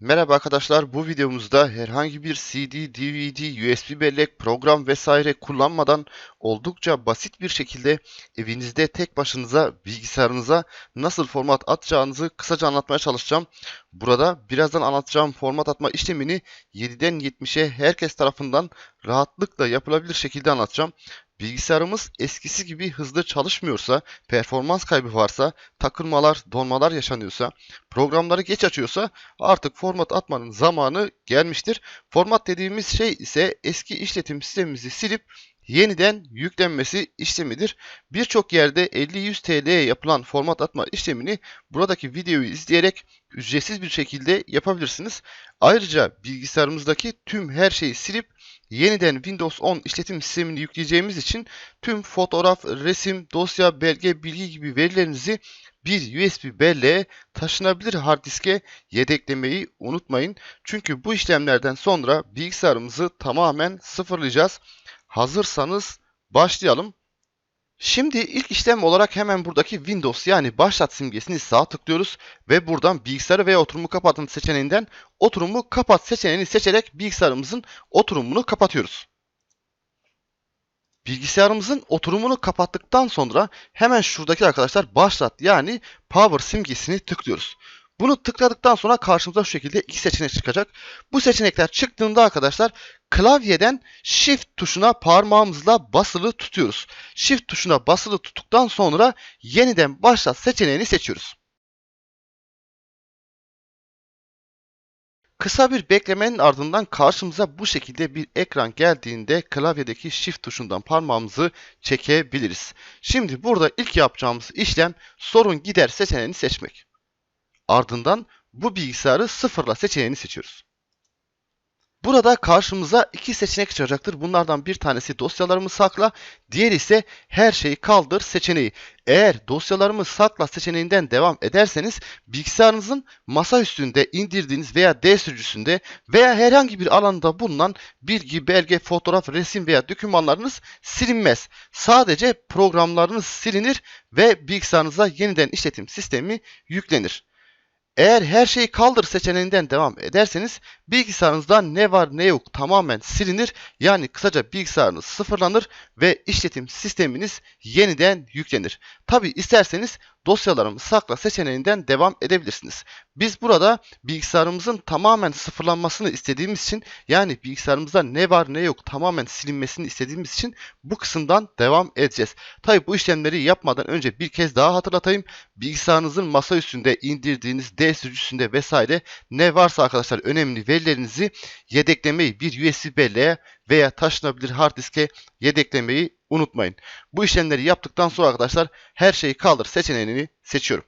Merhaba arkadaşlar, bu videomuzda herhangi bir CD, DVD, USB bellek, program vesaire kullanmadan oldukça basit bir şekilde evinizde tek başınıza bilgisayarınıza nasıl format atacağınızı kısaca anlatmaya çalışacağım. Burada birazdan anlatacağım format atma işlemini 7'den 70'e herkes tarafından rahatlıkla yapılabilir şekilde anlatacağım. Bilgisayarımız eskisi gibi hızlı çalışmıyorsa, performans kaybı varsa, takılmalar, donmalar yaşanıyorsa, programları geç açıyorsa artık format atmanın zamanı gelmiştir. Format dediğimiz şey ise eski işletim sistemimizi silip yeniden yüklenmesi işlemidir. Birçok yerde 50-100 TL'ye yapılan format atma işlemini buradaki videoyu izleyerek ücretsiz bir şekilde yapabilirsiniz. Ayrıca bilgisayarımızdaki tüm her şeyi silip yeniden Windows 10 işletim sistemini yükleyeceğimiz için tüm fotoğraf, resim, dosya, belge, bilgi gibi verilerinizi bir USB belleğe taşınabilir hard diske yedeklemeyi unutmayın. Çünkü bu işlemlerden sonra bilgisayarımızı tamamen sıfırlayacağız. Hazırsanız başlayalım. Şimdi ilk işlem olarak hemen buradaki Windows yani başlat simgesini sağ tıklıyoruz ve buradan bilgisayarı veya oturumu kapatın seçeneğinden oturumu kapat seçeneğini seçerek bilgisayarımızın oturumunu kapatıyoruz. Bilgisayarımızın oturumunu kapattıktan sonra hemen şuradaki arkadaşlar başlat yani power simgesini tıklıyoruz. Bunu tıkladıktan sonra karşımıza şu şekilde iki seçenek çıkacak. Bu seçenekler çıktığında arkadaşlar klavyeden shift tuşuna parmağımızla basılı tutuyoruz. Shift tuşuna basılı tuttuktan sonra yeniden başlat seçeneğini seçiyoruz. Kısa bir beklemenin ardından karşımıza bu şekilde bir ekran geldiğinde klavyedeki shift tuşundan parmağımızı çekebiliriz. Şimdi burada ilk yapacağımız işlem sorun gider seçeneğini seçmek. Ardından bu bilgisayarı sıfırla seçeneğini seçiyoruz. Burada karşımıza iki seçenek çıkacaktır. Bunlardan bir tanesi dosyalarımı sakla, diğeri ise her şeyi kaldır seçeneği. Eğer dosyalarımı sakla seçeneğinden devam ederseniz bilgisayarınızın masa üstünde indirdiğiniz veya D sürücüsünde veya herhangi bir alanda bulunan bilgi, belge, fotoğraf, resim veya dokümanlarınız silinmez. Sadece programlarınız silinir ve bilgisayarınıza yeniden işletim sistemi yüklenir. Eğer her şeyi kaldır seçeneğinden devam ederseniz bilgisayarınızda ne var ne yok tamamen silinir. Yani kısaca bilgisayarınız sıfırlanır ve işletim sisteminiz yeniden yüklenir. Tabi isterseniz dosyalarımı sakla seçeneğinden devam edebilirsiniz. Biz burada bilgisayarımızın tamamen sıfırlanmasını istediğimiz için yani bilgisayarımızda ne var ne yok tamamen silinmesini istediğimiz için bu kısımdan devam edeceğiz. Tabi bu işlemleri yapmadan önce bir kez daha hatırlatayım. Bilgisayarınızın masa üstünde indirdiğiniz D sürücüsünde vesaire ne varsa arkadaşlar önemli verilerinizi yedeklemeyi bir USB belleğe veya taşınabilir hard diske yedeklemeyi unutmayın. Bu işlemleri yaptıktan sonra arkadaşlar her şeyi kaldır seçeneğini seçiyorum.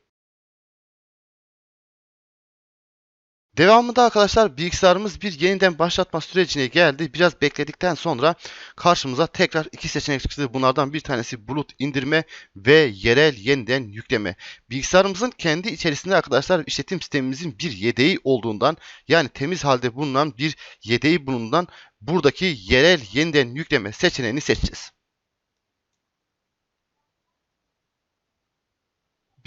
Devamında arkadaşlar bilgisayarımız bir yeniden başlatma sürecine geldi. Biraz bekledikten sonra karşımıza tekrar iki seçenek çıktı. Bunlardan bir tanesi bulut indirme ve yerel yeniden yükleme. Bilgisayarımızın kendi içerisinde arkadaşlar işletim sistemimizin bir yedeği olduğundan yani temiz halde bulunan bir yedeği bulundan buradaki yerel yeniden yükleme seçeneğini seçeceğiz.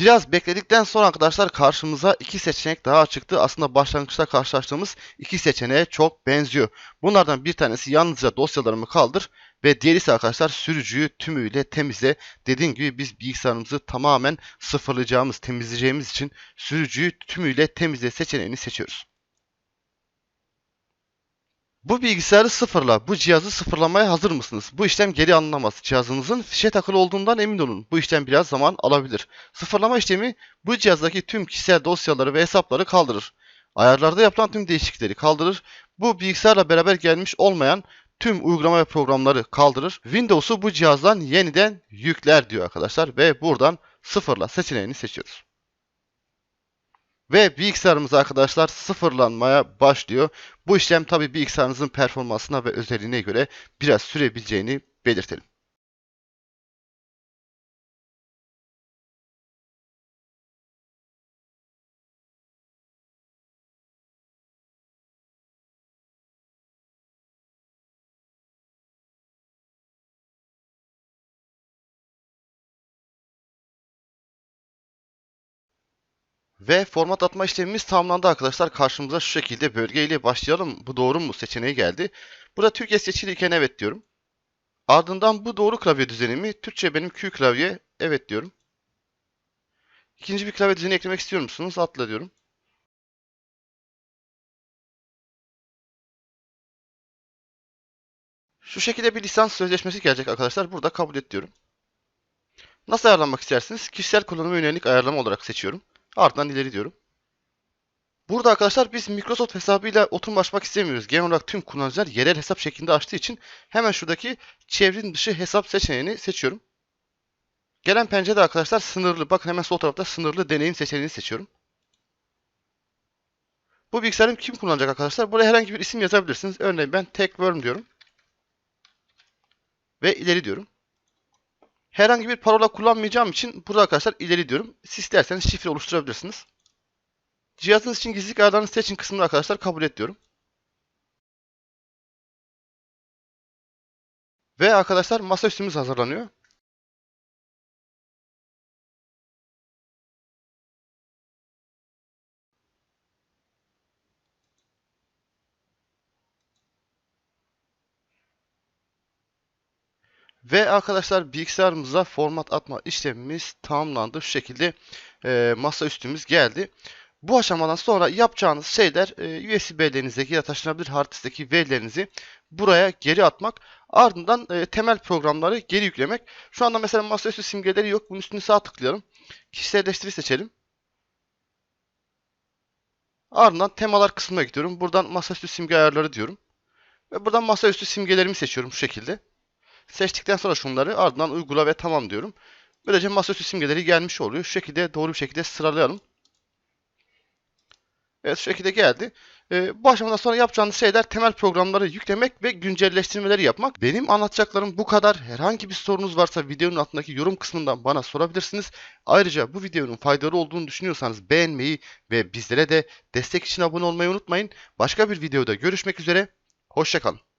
Biraz bekledikten sonra arkadaşlar karşımıza iki seçenek daha çıktı. Aslında başlangıçta karşılaştığımız iki seçeneğe çok benziyor. Bunlardan bir tanesi yalnızca dosyalarımı kaldır ve diğeri ise arkadaşlar sürücüyü tümüyle temizle. Dediğim gibi biz bilgisayarımızı tamamen sıfırlayacağımız, temizleyeceğimiz için sürücüyü tümüyle temizle seçeneğini seçiyoruz. Bu bilgisayarı sıfırla. Bu cihazı sıfırlamaya hazır mısınız? Bu işlem geri alınamaz. Cihazınızın fişe takılı olduğundan emin olun. Bu işlem biraz zaman alabilir. Sıfırlama işlemi bu cihazdaki tüm kişisel dosyaları ve hesapları kaldırır. Ayarlarda yapılan tüm değişiklikleri kaldırır. Bu bilgisayarla beraber gelmiş olmayan tüm uygulama ve programları kaldırır. Windows'u bu cihazdan yeniden yükler diyor arkadaşlar ve buradan sıfırla seçeneğini seçiyoruz. Ve bilgisayarımız arkadaşlar sıfırlanmaya başlıyor. Bu işlem tabi bilgisayarınızın performansına ve özelliğine göre biraz sürebileceğini belirtelim. Ve format atma işlemimiz tamamlandı arkadaşlar. Karşımıza şu şekilde bölgeyle başlayalım. Bu doğru mu seçeneği geldi. Burada Türkiye seçiliyken evet diyorum. Ardından bu doğru klavye düzenimi Türkçe benim Q klavye evet diyorum. İkinci bir klavye düzeni eklemek istiyor musunuz? Atla diyorum. Şu şekilde bir lisans sözleşmesi gelecek arkadaşlar. Burada kabul et diyorum. Nasıl ayarlanmak istersiniz? Kişisel kullanıma yönelik ayarlama olarak seçiyorum. Ardından ileri diyorum. Burada arkadaşlar biz Microsoft hesabıyla oturum açmak istemiyoruz. Genel olarak tüm kullanıcılar yerel hesap şeklinde açtığı için hemen şuradaki çevrim dışı hesap seçeneğini seçiyorum. Gelen pencerede arkadaşlar sınırlı. Bakın hemen sol tarafta sınırlı deneyim seçeneğini seçiyorum. Bu bilgisayarım kim kullanacak arkadaşlar? Buraya herhangi bir isim yazabilirsiniz. Örneğin ben techworm diyorum. Ve ileri diyorum. Herhangi bir parola kullanmayacağım için burada arkadaşlar ileri diyorum. Siz isterseniz şifre oluşturabilirsiniz. Cihazınız için gizlilik ayarlarını seçin kısmını arkadaşlar kabul et diyorum. Ve arkadaşlar masaüstümüz hazırlanıyor. Ve arkadaşlar bilgisayarımıza format atma işlemimiz tamamlandı. Şu şekilde e, masaüstümüz geldi. Bu aşamadan sonra yapacağınız şeyler e, USB-B'lerinizdeki ya taşınabilir hard verilerinizi buraya geri atmak. Ardından e, temel programları geri yüklemek. Şu anda mesela masaüstü simgeleri yok. Bunun üstüne sağ tıklayalım. Kişiselleştiri seçelim. Ardından temalar kısmına gidiyorum. Buradan masaüstü simge ayarları diyorum. Ve buradan masaüstü simgelerimi seçiyorum şu şekilde. Seçtikten sonra şunları ardından uygula ve tamam diyorum. Böylece masaüstü simgeleri gelmiş oluyor. Şu şekilde doğru bir şekilde sıralayalım. Evet şu şekilde geldi. Ee, bu aşamadan sonra yapacağınız şeyler temel programları yüklemek ve güncelleştirmeleri yapmak. Benim anlatacaklarım bu kadar. Herhangi bir sorunuz varsa videonun altındaki yorum kısmından bana sorabilirsiniz. Ayrıca bu videonun faydalı olduğunu düşünüyorsanız beğenmeyi ve bizlere de destek için abone olmayı unutmayın. Başka bir videoda görüşmek üzere. Hoşçakalın.